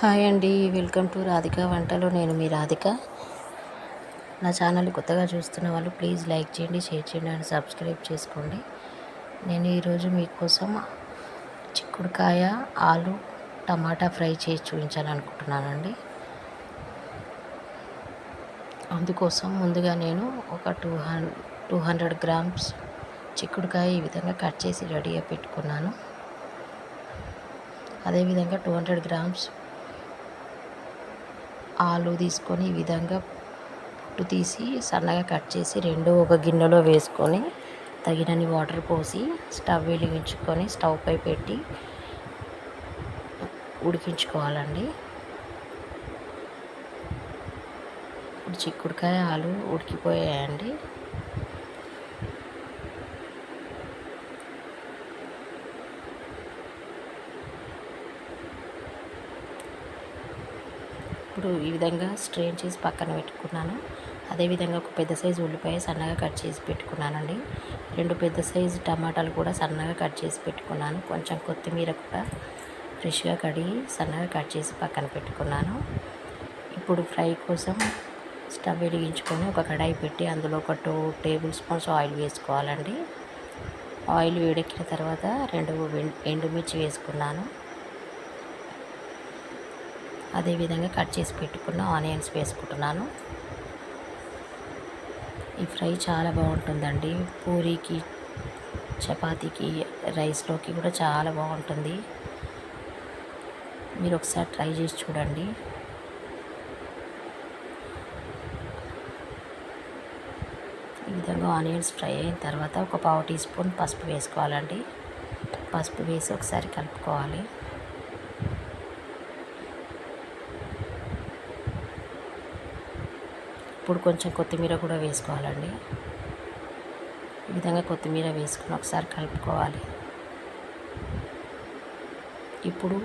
Hi అండి welcome to Radhika వంటలు. నేను మీ రాధిక. నా ఛానల్ కొత్తగా చూస్తున్న వాళ్ళు ప్లీజ్ లైక్ చేయండి షేర్ చేయండి అండ్ సబ్స్క్రైబ్ చేసుకోండి. నేను ఈరోజు మీకోసం చిక్కుడుకాయ ఆలు టమాటా ఫ్రై చేసి చూపించాలనుకుంటున్నానండి అందుకోసం ముందుగా నేను ఒక టూ హన్ టూ హండ్రెడ్ గ్రామ్స్ చిక్కుడుకాయ ఈ విధంగా కట్ చేసి రెడీగా పెట్టుకున్నాను. అదేవిధంగా టూ హండ్రెడ్ గ్రామ్స్ ఆలు తీసుకొని ఈ విధంగా పుట్టు తీసి సన్నగా కట్ చేసి రెండు ఒక గిన్నెలో వేసుకొని తగినన్ని వాటర్ పోసి స్టవ్ వెలిగించుకొని స్టవ్ పై పెట్టి ఉడికించుకోవాలండి. ఇప్పుడు చిక్కుడుకాయ ఆలు ఉడికిపోయాయండి. ఇప్పుడు ఈ విధంగా స్ట్రెయిన్ చేసి పక్కన పెట్టుకున్నాను. అదేవిధంగా ఒక పెద్ద సైజు ఉల్లిపాయ సన్నగా కట్ చేసి పెట్టుకున్నానండి. రెండు పెద్ద సైజు టమాటాలు కూడా సన్నగా కట్ చేసి పెట్టుకున్నాను. కొంచెం కొత్తిమీర కూడా ఫ్రెష్గా కడిగి సన్నగా కట్ చేసి పక్కన పెట్టుకున్నాను. ఇప్పుడు ఫ్రై కోసం స్టవ్ వెలిగించుకొని ఒక కడాయి పెట్టి అందులో ఒక టూ టేబుల్ స్పూన్స్ ఆయిల్ వేసుకోవాలండి. ఆయిల్ వేడెక్కిన తర్వాత రెండు ఎండుమిర్చి వేసుకున్నాను. అదేవిధంగా కట్ చేసి పెట్టుకున్న ఆనియన్స్ వేసుకుంటున్నాను. ఈ ఫ్రై చాలా బాగుంటుందండి. పూరీకి చపాతీకి రైస్లోకి కూడా చాలా బాగుంటుంది. మీరు ఒకసారి ట్రై చేసి చూడండి. ఈ విధంగా ఆనియన్స్ ఫ్రై అయిన తర్వాత ఒక పావు టీ స్పూన్ పసుపు వేసుకోవాలండి. పసుపు వేసి ఒకసారి కలుపుకోవాలి. ఇప్పుడు కొంచెం కొత్తిమీర కూడా వేసుకోవాలండి. ఈ విధంగా కొత్తిమీర వేసుకుని ఒకసారి కలుపుకోవాలి. ఇప్పుడు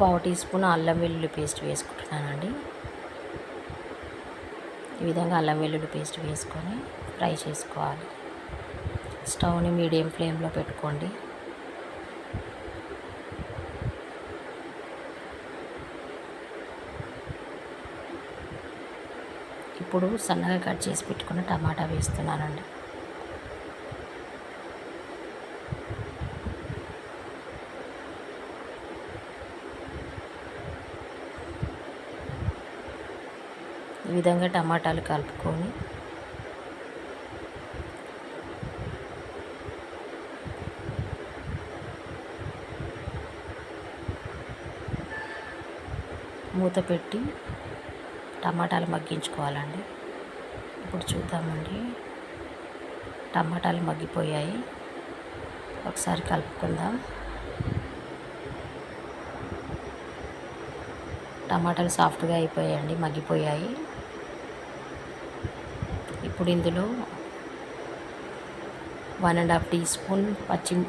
పావు టీ స్పూన్ అల్లం వెల్లుల్లి పేస్ట్ వేసుకుంటున్నానండి. ఈ విధంగా అల్లం వెల్లుల్లి పేస్ట్ వేసుకొని ఫ్రై చేసుకోవాలి. స్టవ్ని మీడియం ఫ్లేమ్లో పెట్టుకోండి. ఇప్పుడు సన్నగా కట్ చేసి పెట్టుకున్న టమాటా వేస్తున్నానండి. ఈ విధంగా టమాటాలు కలుపుకొని మూత పెట్టి టమాటాలు మగ్గించుకోవాలండి. ఇప్పుడు చూద్దామండి. టమాటాలు మగ్గిపోయాయి. ఒకసారి కలుపుకుందాం. టమాటాలు సాఫ్ట్గా అయిపోయాయండి మగ్గిపోయాయి. ఇప్పుడు ఇందులో one and half teaspoon పచ్చి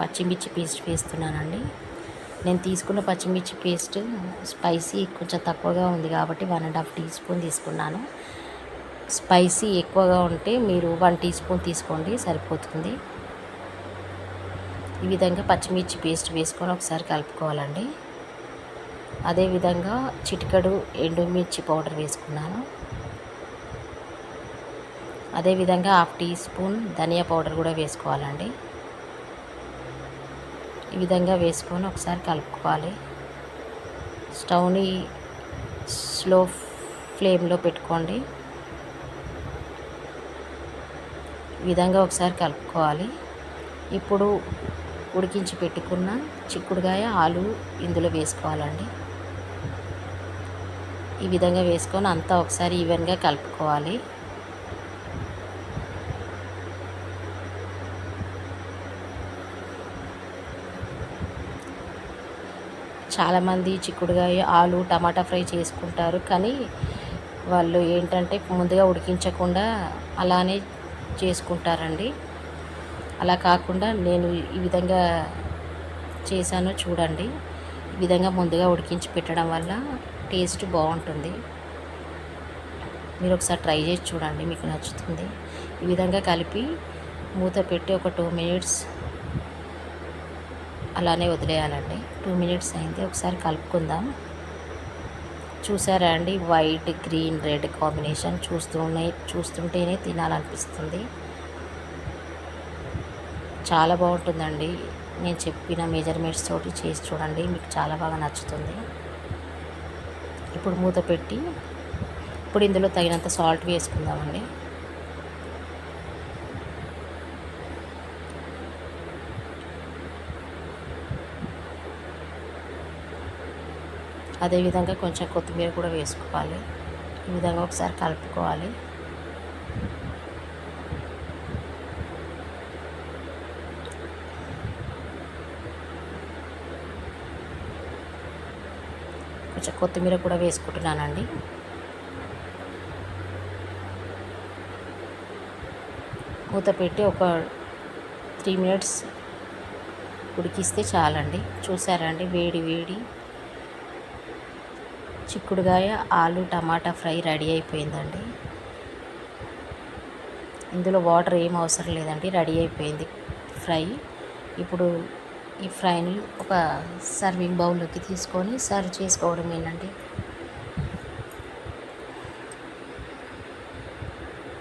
పచ్చిమిర్చి పేస్ట్ వేస్తున్నానండి. నేను తీసుకున్న పచ్చిమిర్చి పేస్ట్ స్పైసీ కొంచెం తక్కువగా ఉంది కాబట్టి one and half teaspoon తీసుకున్నాను. స్పైసీ ఎక్కువగా ఉంటే మీరు వన్ టీ స్పూన్ తీసుకోండి సరిపోతుంది. ఈ విధంగా పచ్చిమిర్చి పేస్ట్ వేసుకొని ఒకసారి కలుపుకోవాలండి. అదేవిధంగా చిటికడు ఎండుమిర్చి పౌడర్ వేసుకున్నాను. అదేవిధంగా హాఫ్ టీ స్పూన్ ధనియా పౌడర్ కూడా వేసుకోవాలండి. ఈ విధంగా వేసుకొని ఒకసారి కలుపుకోవాలి. స్టవ్ని స్లో ఫ్లేమ్లో పెట్టుకోండి. ఈ విధంగా ఒకసారి కలుపుకోవాలి. ఇప్పుడు ఉడికించి పెట్టుకున్న చిక్కుడుకాయ ఆలు ఇందులో వేసుకోవాలండి. ఈ విధంగా వేసుకొని అంతా ఒకసారి ఈవెన్గా కలుపుకోవాలి. చాలామంది చిక్కుడుకాయ ఆలు టమాటా ఫ్రై చేసుకుంటారు. కానీ వాళ్ళు ఏంటంటే ముందుగా ఉడికించకుండా అలానే చేసుకుంటారండి. అలా కాకుండా నేను ఈ విధంగా చేశాను చూడండి. ఈ విధంగా ముందుగా ఉడికించి పెట్టడం వల్ల టేస్ట్ బాగుంటుంది. మీరు ఒకసారి ట్రై చేసి చూడండి మీకు నచ్చుతుంది. ఈ విధంగా కలిపి మూత పెట్టి ఒక టూ మినిట్స్ అలానే వదిలేయాలండి. టూ మినిట్స్ అయింది. ఒకసారి కలుపుకుందాం. చూసారా అండి? వైట్ గ్రీన్ రెడ్ కాంబినేషన్ చూస్తూనే చూస్తుంటేనే తినాలనిపిస్తుంది. చాలా బాగుంటుందండి. నేను చెప్పిన మెజర్మెంట్స్ తోటి చేసి చూడండి. మీకు చాలా బాగా నచ్చుతుంది. ఇప్పుడు మూత పెట్టి ఇప్పుడు ఇందులో తగినంత సాల్ట్ వేసుకుందామండి. అదేవిధంగా కొంచెం కొత్తిమీర కూడా వేసుకోవాలి. ఈ విధంగా ఒకసారి కలుపుకోవాలి. కొంచెం కొత్తిమీర కూడా వేసుకుంటున్నానండి. మూత పెట్టి ఒక త్రీ మినిట్స్ ఉడికిస్తే చాలండి. చూసారండి వేడి వేడి చిక్కుడుగాయ ఆలు టమాటా ఫ్రై రెడీ అయిపోయిందండి. ఇందులో వాటర్ ఏం అవసరం లేదండి రెడీ అయిపోయింది ఫ్రై. ఇప్పుడు ఈ ఫ్రైని ఒక సర్వింగ్ బౌల్లోకి తీసుకొని సర్వ్ చేసుకోవడం ఏంటండి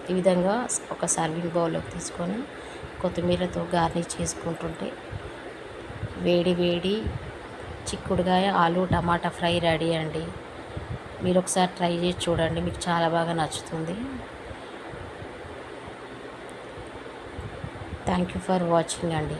ఈ విధంగా ఒక సర్వింగ్ బౌల్లోకి తీసుకొని కొత్తిమీరతో గార్నిష్ చేసుకుంటుంటే వేడి వేడి చిక్కుడుగాయ ఆలు టమాటా ఫ్రై రెడీ అండి. మీరు ఒకసారి ట్రై చేసి చూడండి మీకు చాలా బాగా నచ్చుతుంది. థ్యాంక్ యూ ఫర్ వాచింగ్ అండి.